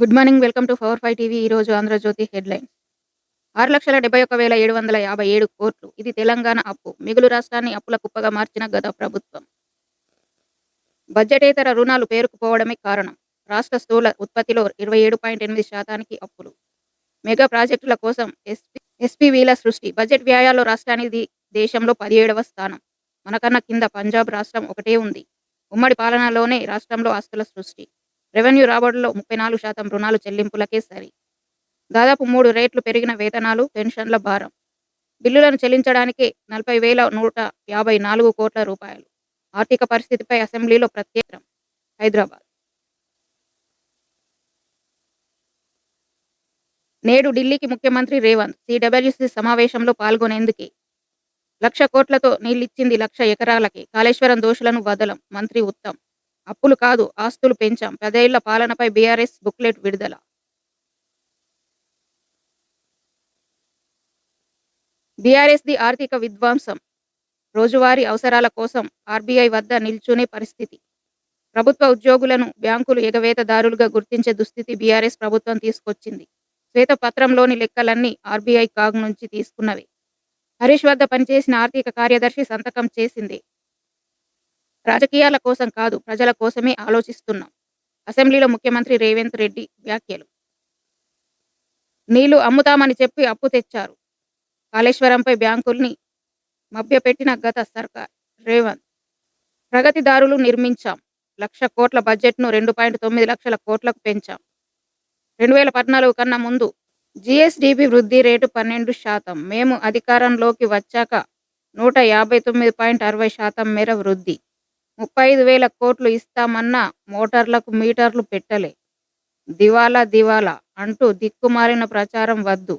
Good morning welcome to power five TV. ఈరోజు Andhra Jyothi headlines ఆరు లక్షల డెబ్బై ఒక వేల ఏడు వందల యాభై ఏడు కోట్లు. ఇది తెలంగాణ అప్పు. మిగులు రాష్ట్రాన్ని అప్పుల కుప్పగా మార్చిన గత ప్రభుత్వం. బడ్జెటేతర రుణాలు పేరుకుపోవడమే కారణం. రాష్ట్ర స్థూల ఉత్పత్తిలో ఇరవై ఏడు పాయింట్ ఎనిమిది శాతానికి అప్పులు. మెగా ప్రాజెక్టుల కోసం ఎస్పీ ఎస్పీవీల సృష్టి. బడ్జెట్ వ్యయాల్లో రాష్ట్రానికి దేశంలో పదిహేడవ స్థానం. మనకన్నా కింద పంజాబ్ రాష్ట్రం ఒకటే ఉంది. ఉమ్మడి పాలనలోనే రాష్ట్రంలో ఆస్తుల సృష్టి. రెవెన్యూ రాబడుల్లో ముప్పై నాలుగు శాతం రుణాలు చెల్లింపులకే సరి. దాదాపు మూడు రేట్లు పెరిగిన వేతనాలు పెన్షన్ల భారం. బిల్లులను చెల్లించడానికే నలభై వేల నూట యాభై నాలుగు కోట్ల రూపాయలు. ఆర్థిక పరిస్థితిపై అసెంబ్లీలో ప్రత్యేకం. హైదరాబాద్. నేడు ఢిల్లీకి ముఖ్యమంత్రి రేవంత్ సిడబ్ల్యూసి సమావేశంలో పాల్గొనేందుకే లక్ష కోట్లతో నీళ్ళిచ్చింది లక్ష ఎకరాలకి కాళేశ్వరం దోషులను వదలం మంత్రి ఉత్తమ్. అప్పులు కాదు ఆస్తులు పెంచాం. పదేళ్ళ పాలనపై బీఆర్ఎస్ బుక్లెట్ విడుదల బీఆర్ఎస్ ది ఆర్థిక విధ్వంసం రోజువారీ అవసరాల కోసం ఆర్బీఐ వద్ద నిల్చునే పరిస్థితి. ప్రభుత్వ ఉద్యోగులను బ్యాంకులు ఎగవేతదారులుగా గుర్తించే దుస్థితి బీఆర్ఎస్ ప్రభుత్వం తీసుకొచ్చింది. శ్వేతపత్రంలోని లెక్కలన్నీ ఆర్బీఐ కాగ్ నుంచి తీసుకున్నవి. హరీష్ వద్ద పనిచేసిన ఆర్థిక కార్యదర్శి సంతకం చేసింది. రాజకీయాల కోసం కాదు ప్రజల కోసమే ఆలోచిస్తున్నాం. అసెంబ్లీలో ముఖ్యమంత్రి రేవంత్ రెడ్డి వ్యాఖ్యలు. నీళ్ళు అమ్ముతామని చెప్పి అప్పు తెచ్చారు. కాళేశ్వరంపై బ్యాంకుల్ని మభ్యపెట్టిన గత సర్కార్ రేవంత్. ప్రగతిదారులు నిర్మించాం. లక్ష కోట్ల బడ్జెట్ను రెండు పాయింట్ తొమ్మిది లక్షల కోట్లకు పెంచాం. రెండు వేల పద్నాలుగు కన్నా ముందు జిఎస్డిపి వృద్ధి రేటు పన్నెండు శాతం. మేము అధికారంలోకి వచ్చాక నూట యాభై తొమ్మిది పాయింట్ అరవై శాతం మేర వృద్ధి. ముప్పై ఐదు వేల కోట్లు ఇస్తామన్నా మోటార్లకు మీటర్లు పెట్టలే. దివాలా దివాలా అంటూ దిక్కుమాలిన ప్రచారం వద్దు.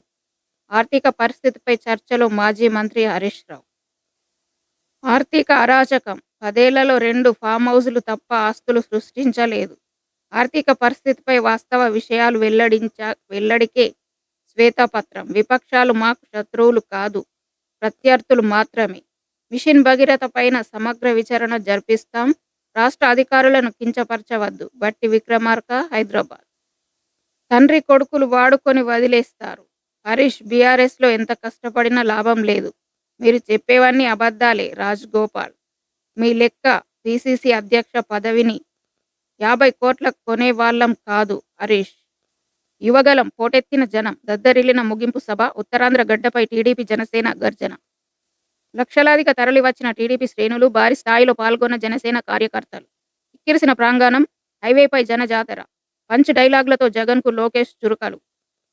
ఆర్థిక పరిస్థితిపై చర్చలో మాజీ మంత్రి హరీష్ రావు. ఆర్థిక అరాచకం. పదేళ్ళలో రెండు ఫామ్ హౌజులు తప్ప ఆస్తులు సృష్టించలేదు. ఆర్థిక పరిస్థితిపై వాస్తవ విషయాలు వెల్లడించ వెల్లడికే శ్వేతపత్రం. విపక్షాలు మాకు శత్రువులు కాదు. ప్రత్యర్థులు మాత్రమే. మిషన్ భగీరథ పైన సమగ్ర విచారణ జరిపిస్తాం. రాష్ట్ర అధికారులను కించపరచవద్దు. బట్టి విక్రమార్క హైదరాబాద్. తండ్రి కొడుకులు వాడుకొని వదిలేస్తారు. హరీష్ బీఆర్ఎస్లో ఎంత కష్టపడినా లాభం లేదు. మీరు చెప్పేవన్నీ అబద్ధాలే రాజ్ గోపాల్. మీ లెక్క పిసిసి అధ్యక్ష పదవిని యాభై కోట్లకు కొనేవాళ్ళం కాదు హరీష్. యువగలం పోటెత్తిన జనం దద్దరిల్లిన ముగింపు సభ ఉత్తరాంధ్ర గడ్డపై టీడీపీ జనసేన గర్జన. లక్షలాదిగా తరలివచ్చిన టీడీపీ శ్రేణులు భారీ స్థాయిలో పాల్గొన్న జనసేన కార్యకర్తలు. ఇక్కిరిసిన ప్రాంగణం హైవేపై జనజాతర పంచ్ డైలాగులతో జగన్కు లోకేష్ చురుకలు.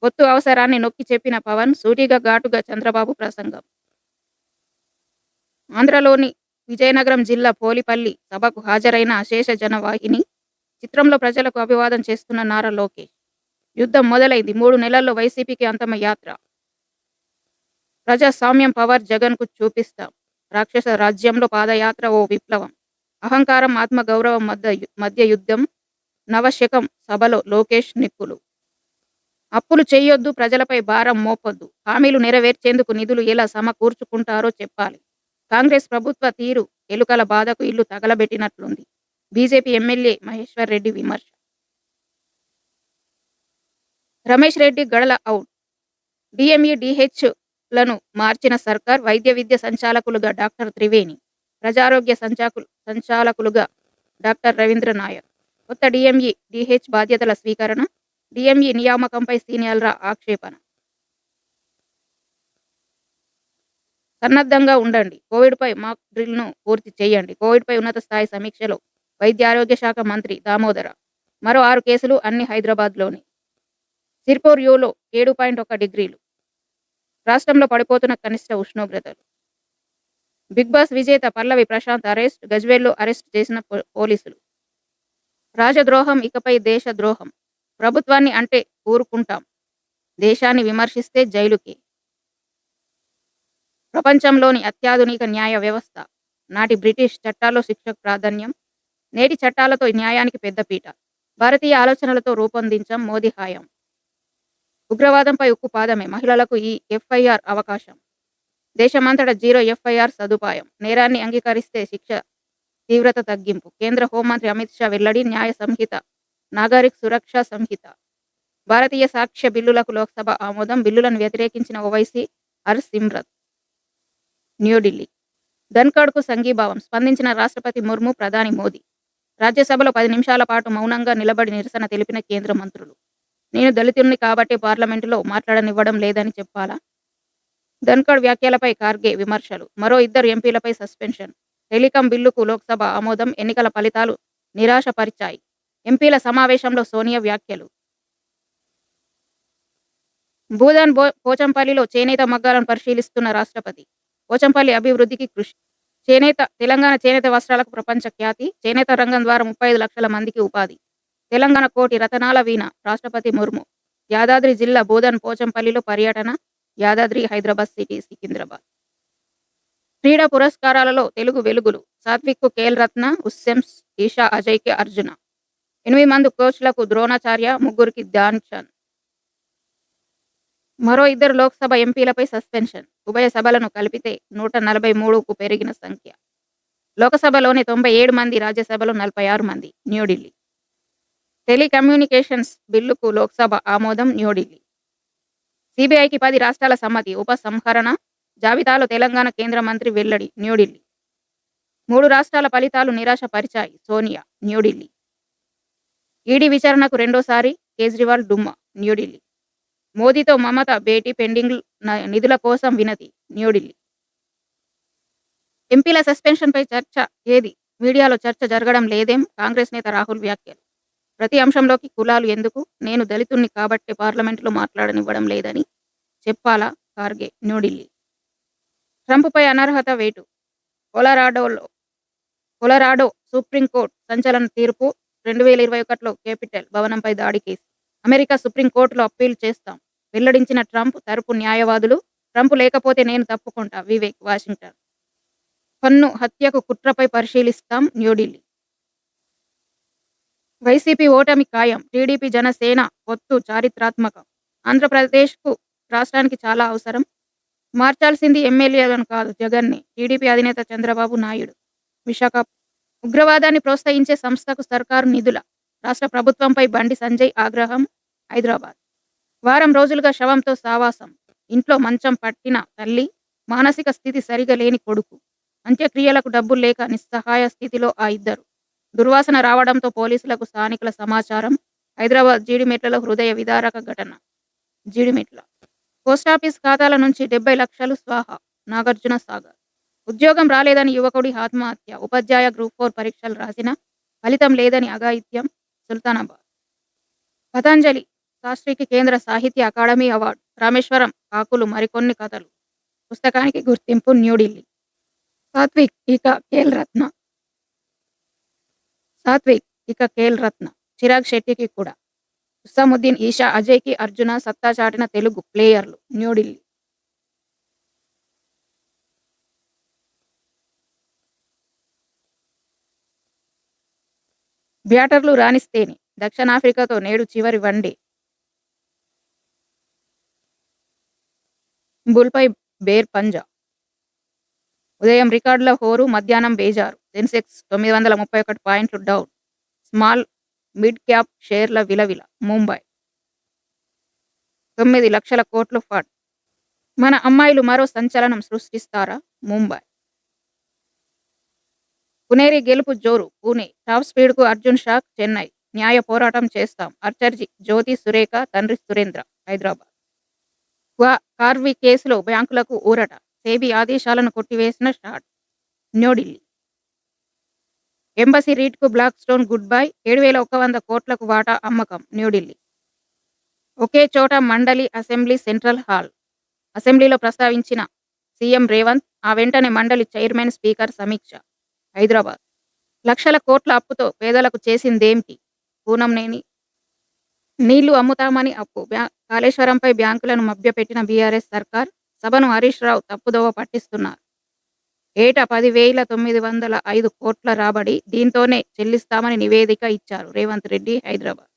పొత్తు అవసరాన్ని నొక్కి చెప్పిన పవన్ సూటిగా ఘాటుగా చంద్రబాబు ప్రసంగం. ఆంధ్రలోని విజయనగరం జిల్లా పోలిపల్లి సభకు హాజరైన అశేష జనవాహిని చిత్రంలో ప్రజలకు అభివాదం చేస్తున్న నారా లోకేష్. యుద్ధం మొదలైంది. మూడు నెలల్లో వైసీపీకి అంతమ యాత్ర. ప్రజాస్వామ్యం పవర్ జగన్కు చూపిస్తాం. రాక్షస రాజ్యంలో పాదయాత్ర ఓ విప్లవం. అహంకారం ఆత్మగౌరవం మధ్య మధ్య యుద్ధం. నవశకం సభలో లోకేష్ నిప్పులు. అప్పులు చేయొద్దు ప్రజలపై భారం మోపొద్దు. హామీలు నెరవేర్చేందుకు నిధులు ఎలా సమకూర్చుకుంటారో చెప్పాలి. కాంగ్రెస్ ప్రభుత్వ తీరు ఎలుకల బాధకు ఇల్లు తగలబెట్టినట్లుంది. బీజేపీ ఎమ్మెల్యే మహేశ్వర్ రెడ్డి విమర్శ. రమేష్ రెడ్డి గడల అవుట్. డిఎంఈ డిహెచ్ లను మార్చిన సర్కార్ వైద్య విద్య సంచాలకులుగా డాక్టర్ త్రివేణి ప్రజారోగ్య సంచాకు సంచాలకులుగా డాక్టర్ రవీంద్ర నాయర్. కొత్త డిఎంఈ డిహెచ్ బాధ్యతల స్వీకరణ డిఎంఈ నియామకంపై సీనియర్ల ఆక్షేపణ. సన్నద్ధంగా ఉండండి. కోవిడ్పై మాక్ డ్రిల్ను పూర్తి చేయండి. కోవిడ్పై ఉన్నత స్థాయి సమీక్షలో వైద్య ఆరోగ్య శాఖ మంత్రి దామోదర. మరో ఆరు కేసులు అన్ని హైదరాబాద్లోని. సిర్పూర్ యూలో ఏడు పాయింట్ ఒక డిగ్రీలు. రాష్ట్రంలో పడిపోతున్న కనిష్ట ఉష్ణోగ్రతలు. బిగ్ బాస్ విజేత పల్లవి ప్రశాంత్ అరెస్ట్ గజ్వేల్లో అరెస్ట్ చేసిన పోలీసులు. రాజద్రోహం ఇకపై దేశద్రోహం. ప్రభుత్వాన్ని అంటే ఊరుకుంటాం. దేశాన్ని విమర్శిస్తే జైలుకి. ప్రపంచంలోని అత్యాధునిక న్యాయ వ్యవస్థ. నాటి బ్రిటిష్ చట్టాల్లో శిక్షకు ప్రాధాన్యం. నేటి చట్టాలతో న్యాయానికి పెద్దపీట భారతీయ ఆలోచనలతో రూపొందించాం మోదీ హాయం. ఉగ్రవాదంపై ఉక్కు పాదమే మహిళలకు ఈ ఎఫ్ఐఆర్ అవకాశం. దేశమంతటా జీరో ఎఫ్ఐఆర్ సదుపాయం. నేరాన్ని అంగీకరిస్తే శిక్ష తీవ్రత తగ్గింపు. కేంద్ర హోంమంత్రి అమిత్ షా వెల్లడి న్యాయ సంహిత నాగరిక్ సురక్షా సంహిత. భారతీయ సాక్ష్య బిల్లులకు లోక్సభ ఆమోదం బిల్లులను వ్యతిరేకించిన ఓవైసీ హర్సిమ్రత్ న్యూఢిల్లీ ధన్కడ్కు సంఘీభావం. స్పందించిన రాష్ట్రపతి ముర్ము ప్రధాని మోదీ. రాజ్యసభలో పది నిమిషాల పాటు మౌనంగా నిలబడి నిరసన తెలిపిన కేంద్ర మంత్రులు. నేను దళితుణ్ణి కాబట్టి పార్లమెంటులో మాట్లాడనివ్వడం లేదని చెప్పాలా? ధన్కడ్ వ్యాఖ్యలపై ఖార్గే విమర్శలు. మరో ఇద్దరు ఎంపీలపై సస్పెన్షన్. టెలికాం బిల్లుకు లోక్సభ ఆమోదం ఎన్నికల ఫలితాలు నిరాశపరిచాయి. ఎంపీల సమావేశంలో సోనియా వ్యాఖ్యలు. భూదాన్ బో పోచంపల్లిలో చేనేత మగ్గాలను పరిశీలిస్తున్న రాష్ట్రపతి. పోచంపల్లి అభివృద్ధికి కృషి. చేనేత తెలంగాణ చేనేత వస్త్రాలకు ప్రపంచ ఖ్యాతి. చేనేత రంగం ద్వారా ముప్పై ఐదు లక్షల మందికి ఉపాధి. తెలంగాణ కోటి రతనాల వీణ రాష్ట్రపతి ముర్ము. యాదాద్రి జిల్లా బోధన్ పోచంపల్లిలో పర్యటన యాదాద్రి హైదరాబాద్ సిటీ సికింద్రాబాద్ క్రీడా పురస్కారాలలో తెలుగు వెలుగులు సాత్విక్కు కేల్ రత్న ఉస్సెమ్స్ ఈషా అజయ్కి అర్జున. ఎనిమిది మంది కోచ్లకు ద్రోణాచార్య ముగ్గురికి ధ్యాన్ చంద్. మరో ఇద్దరు లోక్సభ ఎంపీలపై సస్పెన్షన్ ఉభయ సభలను కలిపితే నూట నలభై మూడుకు పెరిగిన సంఖ్య. లోకసభలోని తొంభై ఏడు మంది రాజ్యసభలో నలభై ఆరు మంది న్యూఢిల్లీ టెలికమ్యూనికేషన్స్ బిల్లుకు లోక్సభ ఆమోదం న్యూఢిల్లీ. సిబిఐకి పది రాష్ట్రాల సమ్మతి ఉపసంహరణ జాబితాలో తెలంగాణ కేంద్ర మంత్రి వెల్లడి న్యూఢిల్లీ. మూడు రాష్ట్రాల ఫలితాలు నిరాశపరిచాయి సోనియా న్యూఢిల్లీ. ఈడీ విచారణకు రెండోసారి కేజ్రీవాల్ డుమ్మా న్యూఢిల్లీ. మోదీతో మమత భేటీ పెండింగ్ నిధుల కోసం వినతి న్యూఢిల్లీ. ఎంపీల సస్పెన్షన్పై చర్చ ఏది? మీడియాలో చర్చ జరగడం లేదేం? కాంగ్రెస్ నేత రాహుల్ వ్యాఖ్యలు. ప్రతి అంశంలోకి కులాలు ఎందుకు? నేను దళితుణ్ణి కాబట్టి పార్లమెంటులో మాట్లాడనివ్వడం లేదని చెప్పాలా ఖార్గే న్యూఢిల్లీ? ట్రంప్పై అనర్హత వేటు. కొలరాడోలో కొలరాడో సుప్రీంకోర్టు సంచలన తీర్పు రెండు వేల ఇరవై ఒకటిలో కేపిటల్ భవనంపై దాడి కేసు. అమెరికా సుప్రీంకోర్టులో అప్పీల్ చేస్తాం. వెల్లడించిన ట్రంప్ తరపు న్యాయవాదులు ట్రంప్ లేకపోతే నేను తప్పుకుంటా వివేక్ వాషింగ్టన్. పన్ను హత్యకు కుట్రపై పరిశీలిస్తాం న్యూఢిల్లీ. వైసీపీ ఓటమి ఖాయం టీడీపీ జనసేన పొత్తు చారిత్రాత్మకం. ఆంధ్రప్రదేశ్కు రాష్ట్రానికి చాలా అవసరం. మార్చాల్సింది ఎమ్మెల్యేలను కాదు జగన్ని. టీడీపీ అధినేత చంద్రబాబు నాయుడు. విశాఖ ఉగ్రవాదాన్ని ప్రోత్సహించే సంస్థకు సర్కారు నిధుల రాష్ట్ర ప్రభుత్వంపై బండి సంజయ్ ఆగ్రహం హైదరాబాద్. వారం రోజులుగా శవంతో సావాసం. ఇంట్లో మంచం పట్టిన తల్లి మానసిక స్థితి సరిగా లేని కొడుకు. అంత్యక్రియలకు డబ్బులు లేక నిస్సహాయ స్థితిలో ఆ ఇద్దరు. దుర్వాసన రావడంతో పోలీసులకు స్థానికుల సమాచారం. హైదరాబాద్ జీడిమెట్లలో హృదయ విదారక ఘటన. జీడిమెట్ల పోస్టాఫీస్ ఖాతాల నుంచి డెబ్బై లక్షలు స్వాహా. నాగార్జున సాగర్. ఉద్యోగం రాలేదని యువకుడి ఆత్మహత్య. ఉపాధ్యాయ గ్రూప్ ఫోర్ పరీక్షలు రాసిన. ఫలితం లేదని అఘాయిత్యం. సుల్తానాబాద్. పతంజలి. శాస్త్రికి కేంద్ర సాహిత్య అకాడమీ అవార్డు. రామేశ్వరం. కాకులు. మరికొన్ని కథలు. పుస్తకానికి గుర్తింపు న్యూఢిల్లీ. సాత్విక్ ఇక కేల్ రత్న. సాత్విక్ ఇక కేల్ రత్న చిరాగ్ శెట్టికి కూడా. హుస్సాముద్దీన్ ఈషా అజయ్కి అర్జున సత్తా చాటిన తెలుగు ప్లేయర్లు న్యూఢిల్లీ. బ్యాటర్లు రాణిస్తేనే దక్షిణాఫ్రికాతో నేడు చివరి వన్డే బుల్పై బేర్ పంజా. ఉదయం రికార్డుల హోరు మధ్యాహ్నం బేజారు. సెన్సెక్స్ తొమ్మిది వందల ముప్పై ఒకటి పాయింట్లు డౌన్ స్మాల్ మిడ్ క్యాప్ షేర్ల విలవిల ముంబై తొమ్మిది లక్షల కోట్లు ఫండ్ మన అమ్మాయిలు మరో సంచలనం సృష్టిస్తారా? ముంబై పునేరి గెలుపు జోరు పూణే. టాప్ స్పీడ్కు అర్జున్ షాక్ చెన్నై. న్యాయ పోరాటం చేస్తాం. అర్చర్జీ జ్యోతి సురేఖ తండ్రి సురేంద్ర హైదరాబాద్. కార్వి కేసులో బ్యాంకులకు ఊరట. సేబీ ఆదేశాలను కొట్టివేసిన షాట్. న్యూఢిల్లీ ఎంబసీ రీట్కు బ్లాక్ స్టోన్ గుడ్ బై ఏడు వేల ఒక వంద కోట్లకు వాటా అమ్మకం న్యూఢిల్లీ. ఒకే చోట మండలి అసెంబ్లీ సెంట్రల్ హాల్. అసెంబ్లీలో ప్రస్తావించిన సీఎం రేవంత్ ఆ వెంటనే మండలి చైర్మన్ స్పీకర్ సమీక్ష. హైదరాబాద్. లక్షల కోట్ల అప్పుతో పేదలకు చేసిందేమిటి పూనంనేని నీళ్ళు అమ్ముతామని అప్పు. బ్యా- కాళేశ్వరంపై బ్యాంకులను మభ్యపెట్టిన బీఆర్ఎస్ సర్కార్ సభను హరీష్ రావు తప్పుదోవ పట్టిస్తున్నారు. ఏటా పదివేల తొమ్మిది వందల ఐదు కోట్ల రాబడి దీంతోనే చెల్లిస్తామని నివేదిక ఇచ్చారు. రేవంత్ రెడ్డి హైదరాబాద్.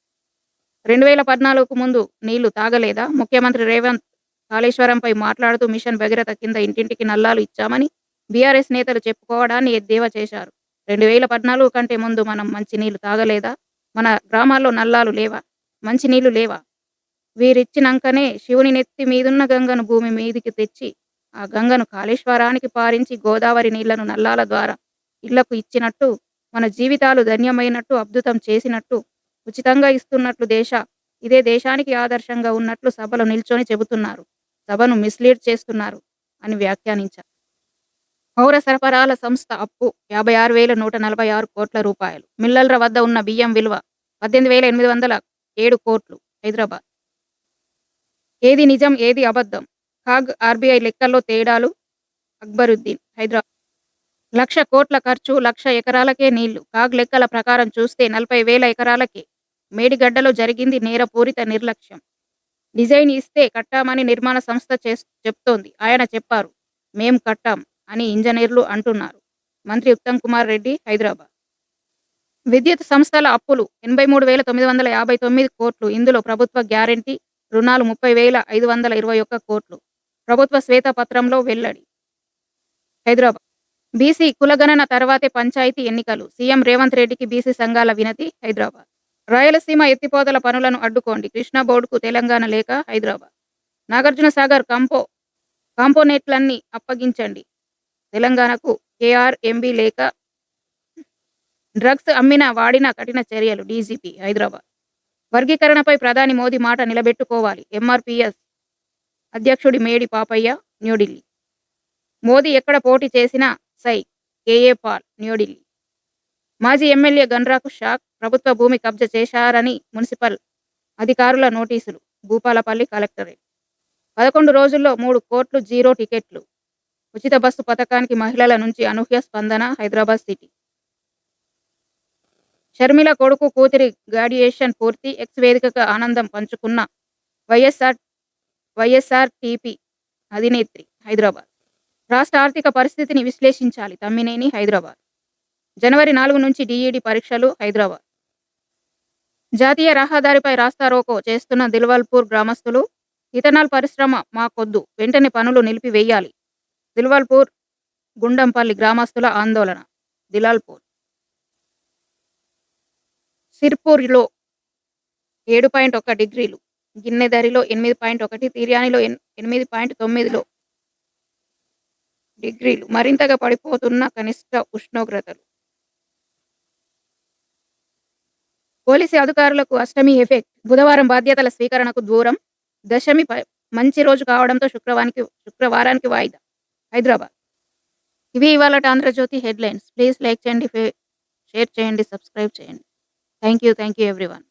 రెండు వేల పద్నాలుగుకు ముందు నీళ్ళు తాగలేదా? ముఖ్యమంత్రి రేవంత్ కాళేశ్వరంపై మాట్లాడుతూ మిషన్ భగీరథ కింద ఇంటింటికి నల్లాలు ఇచ్చామని బీఆర్ఎస్ నేతలు చెప్పుకోవడాన్ని ఎద్దేవా చేశారు. రెండు వేల పద్నాలుగు కంటే ముందు మనం మంచినీళ్ళు తాగలేదా? మన గ్రామాల్లో నల్లాలు లేవా? మంచినీళ్ళు లేవా? వీరిచ్చినంకనే శివుని నెత్తి మీదున్న గంగను భూమి మీదికి తెచ్చి ఆ గంగను కాళేశ్వరానికి పారించి గోదావరి నీళ్ళను నల్లాల ద్వారా ఇళ్ళకు ఇచ్చినట్టు మన జీవితాలు ధన్యమైనట్టు అద్భుతం చేసినట్టు ఉచితంగా ఇస్తున్నట్లు దేశ ఇదే దేశానికి ఆదర్శంగా ఉన్నట్లు సభలో నిల్చొని చెబుతున్నారు. సభను మిస్లీడ్ చేస్తున్నారు అని వ్యాఖ్యానించారు. పౌర సరఫరాల సంస్థ అప్పు యాభై ఆరు వేల నూట నలభై ఆరు కోట్ల రూపాయలు. మిల్లర్ల వద్ద ఉన్న బియ్యం విలువ పద్దెనిమిది వేల ఎనిమిది వందల ఏడు కోట్లు హైదరాబాద్. ఏది నిజం ఏది అబద్ధం? కాగ్ ఆర్బీఐ లెక్కల్లో తేడాలు. అక్బరుద్దీన్ హైదరాబాద్ లక్ష కోట్ల ఖర్చు లక్ష ఎకరాలకే నీళ్ళు. కాగ్ లెక్కల ప్రకారం చూస్తే నలభై వేల ఎకరాలకే. మేడిగడ్డలో జరిగింది నేరపూరిత నిర్లక్ష్యం. డిజైన్ ఇస్తే కట్టామని నిర్మాణ సంస్థ చే చెప్తోంది. ఆయన చెప్పారు మేం కట్టాం అని ఇంజనీర్లు అంటున్నారు. మంత్రి ఉత్తమ్ కుమార్ రెడ్డి హైదరాబాద్. విద్యుత్ సంస్థల అప్పులు ఎనభై మూడు వేల తొమ్మిది వందల యాభై తొమ్మిది కోట్లు. ఇందులో ప్రభుత్వ గ్యారంటీ రుణాలు ముప్పై వేల ఐదు వందల ఇరవై ఒక్క కోట్లు. ప్రభుత్వ శ్వేతపత్రంలో వెల్లడి. హైదరాబాద్. బీసీ కులగణన తర్వాతే పంచాయతీ ఎన్నికలు. సీఎం రేవంత్ రెడ్డికి బీసీ సంఘాల వినతి హైదరాబాద్. రాయలసీమ ఎత్తిపోతల పనులను అడ్డుకోండి. కృష్ణా బోర్డుకు తెలంగాణ లేక హైదరాబాద్. నాగార్జున సాగర్ కంపో కాంపోనెట్లన్నీ అప్పగించండి. తెలంగాణకు కేఆర్ఎంబీ లేక డ్రగ్స్ అమ్మిన వాడిన కఠిన చర్యలు డీజీపీ హైదరాబాద్. వర్గీకరణపై ప్రధాని మోదీ మాట నిలబెట్టుకోవాలి. ఎంఆర్పిఎస్ అధ్యక్షుడి మేడి పాపయ్య న్యూఢిల్లీ. మోదీ ఎక్కడ పోటీ చేసినా సై కేఏ పాల్ న్యూఢిల్లీ. మాజీ ఎమ్మెల్యే గన్రాకు షాక్ ప్రభుత్వ భూమి కబ్జా చేశారని మున్సిపల్ అధికారుల నోటీసులు భూపాలపల్లి కలెక్టరేట్. పదకొండు రోజుల్లో మూడు కోట్లు జీరో టికెట్లు. ఉచిత బస్సు పథకానికి మహిళల నుంచి అనూహ్య స్పందన హైదరాబాద్ సిటీ. షర్మిల కొడుకు కూతురి గ్రాడ్యుయేషన్ పూర్తి ఎక్స్ వేదికగా ఆనందం పంచుకున్న వైఎస్ఆర్ వైఎస్ఆర్ టీపీ అధినేత్రి హైదరాబాద్. రాష్ట్ర ఆర్థిక పరిస్థితిని విశ్లేషించాలి తమ్మినేని హైదరాబాద్. జనవరి నాలుగు నుంచి డిఈడి పరీక్షలు హైదరాబాద్. జాతీయ రహదారిపై రాస్తారోకో చేస్తున్న దిల్వాల్పూర్ గ్రామస్తులు ఇథనాల్ పరిశ్రమ మాకొద్దు వెంటనే పనులు నిలిపివేయాలి. దిల్వాల్పూర్ గుండంపల్లి గ్రామస్తుల ఆందోళన దిలాల్పూర్ సిర్పూర్లో ఏడు పాయింట్ ఒక డిగ్రీలు గిన్నెదరిలో ఎనిమిది పాయింట్ ఒకటి తిర్యానిలో ఎనిమిది పాయింట్ తొమ్మిదిలో డిగ్రీలు మరింతగా పడిపోతున్న కనిష్ట ఉష్ణోగ్రతలు. పోలీసు అధికారులకు అష్టమి ఎఫెక్ట్ బుధవారం బాధ్యతల స్వీకరణకు దూరం దశమి మంచి రోజు కావడంతో శుక్రవారానికి శుక్రవారానికి వాయిదా. హైదరాబాద్. ఇవి ఇవాళ ఆంధ్రజ్యోతి హెడ్లైన్స్. ప్లీజ్ లైక్ చేయండి షేర్ చేయండి సబ్స్క్రైబ్ చేయండి. Thank you thank you everyone.